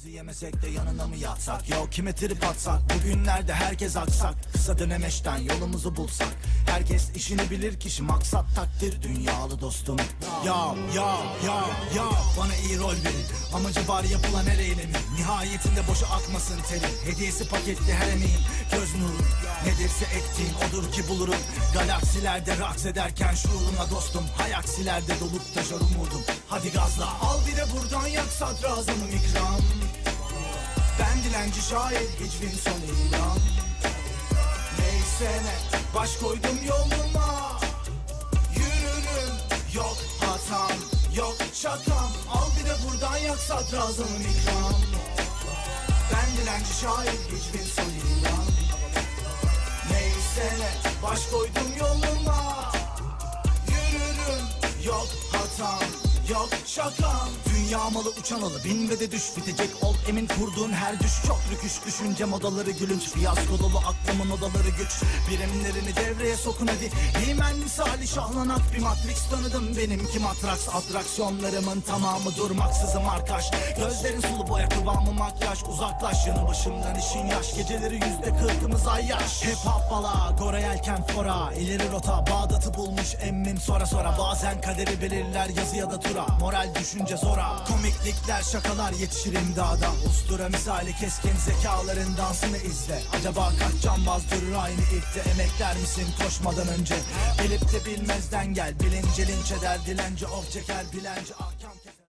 Ekmeğimizi yemesek de yanına mı yatsak? Yo kime trip atsak? Bugünlerde herkes aksak. Kısa dönemeçten yolumuzu bulsak. Herkes işini bilir kişi maksat takdir. Dünyalı dostum. Ya ya ya ya. Bana iyi rol verin. Amacı var yapılan her eylemi. Nihayetinde boşa akmasın terin Hediyesi paketli her emeğin Göz nuru. Nedirse ektiğin odur ki bulurum. Galaksilerde raks ederken şuuruna dostum. Hayaksilerde dolup taşar umudum. Hadi gazla. Al bir de buradan yak sadrazamım ikram dilenci şair hicvin son ilan Neyse ne baş koydum yoluma. Yürürüm yok hatam yok şakam Al bir de buradan yak sadrazamım ikram. Ben dilenci şair hicvin son ilan Neyse ne baş koydum yoluma. Yürürüm yok hatam yok şakam Dünya malı uçan alı bin ve de düş bitecek. Ol Emin kurduğun her düş çok rüküş. Düşünce modaları gülünç fiyasko dolu aklımın odaları güç. Birimlerini devreye sokun hadi. Himen misali şahlanak bir matrix. Tanıdım Benimki matraks atraksiyonlarımın tamamı durmaksızım arkaş Gözlerin sulu boya kıvamı makyaj. Uzaklaş yanı başımdan işin yaş. Geceleri yüzde kırkımız ay yaş. Hip hop bala Gora yelken fora. İleri rota Bağdat'ı bulmuş emmim. Sonra sonra Bazen kaderi belirler yazı ya da tura. Moral düşünce zora Komiklikler şakalar yetişir imdada. Ustura misali keskin zekaların dansını izle. Acaba kaç cambaz durur aynı ipte Emekler misin koşmadan önce? Bilip de bilmezden gel. Bilince linç eder dilenci of çeker Dilenci ahkam keser